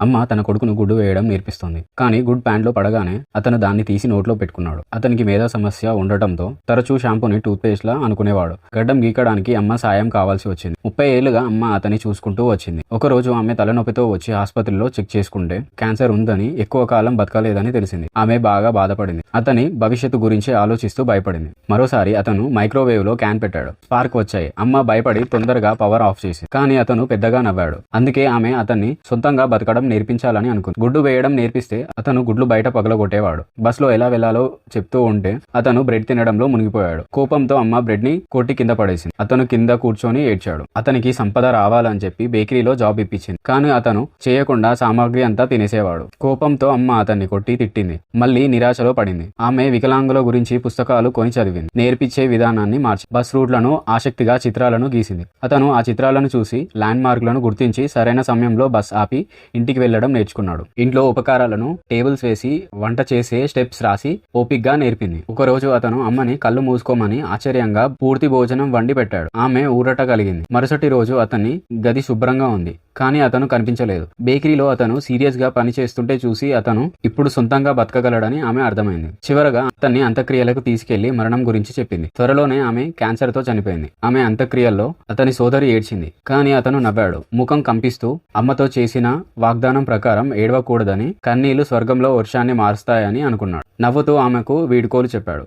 అమ్మ తన కొడుకును గుడ్డు వేయడం నేర్పిస్తుంది. కానీ గుడ్ ప్యాంట్లో పడగానే అతను దాన్ని తీసి నోట్లో పెట్టుకున్నాడు. అతనికి మేధా సమస్య ఉండటంతో తరచూ షాంపూని టూత్ పేస్ట్ లా అనుకునేవాడు. గడ్డం గీకడానికి అమ్మ సాయం కావాల్సి వచ్చింది. ముప్పై ఏళ్ళుగా అమ్మ అతని చూసుకుంటూ వచ్చింది. ఒక రోజు ఆమె తలనొప్పితో వచ్చి ఆసుపత్రిలో చెక్ చేసుకుంటే క్యాన్సర్ ఉందని ఎక్కువ కాలం బతకలేదని తెలిసింది. ఆమె బాగా బాధపడింది. అతని భవిష్యత్తు గురించి ఆలోచిస్తూ భయపడింది. మరోసారి అతను మైక్రోవేవ్లో క్యాన్ పెట్టాడు. స్పార్క్ వచ్చాయి. అమ్మ భయపడి తొందరగా పవర్ ఆఫ్ చేసి కానీ అతను పెద్దగా నవ్వాడు. అందుకే ఆమె అతన్ని సొంతంగా బతకడం నేర్పించాలని అనుకుంది. గుడ్డు వేయడం నేర్పిస్తే అతను గుడ్లు బయట పగలగొట్టేవాడు. బస్సులో ఎలా వెళ్ళాలో చెప్తూ ఉంటే అతను బ్రెడ్ తినడంలో మునిగిపోయాడు. కోపంతో అమ్మ బ్రెడ్ని కొట్టి కింద పడేసింది. అతను కింద కూర్చొని ఏడ్చాడు. అతనికి సంపద రావాలని చెప్పి బేకరీలో జాబ్ ఇప్పించింది. కానీ అతను చేయకుండా సామాగ్రి అంతా తినేసేవాడు. కోపంతో అమ్మ అతన్ని కొట్టి తిట్టింది. మళ్ళీ నిరాశలో పడింది. ఆమె వికలాంగుల గురించి పుస్తకాలు కొని చదివింది. నేర్పించే విధానాన్ని మార్చి బస్ రూట్లను ఆసక్తిగా చిత్రాలను గీసింది. అతను ఆ చిత్రాలను చూసి ల్యాండ్ మార్కులను గుర్తించి సరైన సమయంలో బస్ ఆపి ఇంటికి వెళ్ళడం నేర్చుకున్నాడు. ఇంట్లో ఉపకారాలను టేబుల్స్ వేసి వంట చేసే స్టెప్స్ రాసి ఓపిగ్గా నేర్పింది. ఒకరోజు అతను అమ్మని కళ్ళు మూసుకోమని ఆశ్చర్యంగా పూర్తి భోజనం వండి పెట్టాడు ఆమె ఊరట కలిగింది. మరుసటి రోజు అతని గది శుభ్రంగా ఉంది. కానీ అతను కనిపించలేదు. బేకరీలో అతను సీరియస్గా పని చేస్తుంటే చూసి అతను ఇప్పుడు సొంతంగా బతకగలడని ఆమె అర్థమైంది. చివరగా అతన్ని అంత్యక్రియలకు తీసుకెళ్ళి మరణం గురించి చెప్పింది. త్వరలోనే ఆమె క్యాన్సర్తో చనిపోయింది. ఆమె అంత్యక్రియల్లో అతని సోదరి ఏడ్చింది. కానీ అతను నవ్వాడు. ముఖం కంపిస్తూ అమ్మతో చేసిన వాగ్దానం ప్రకారం ఏడవకూడదని కన్నీళ్ళు స్వర్గంలో వర్షాన్ని మారుస్తాయని అనుకున్నాడు. నవ్వుతూ ఆమెకు వీడుకోలు చెప్పాడు.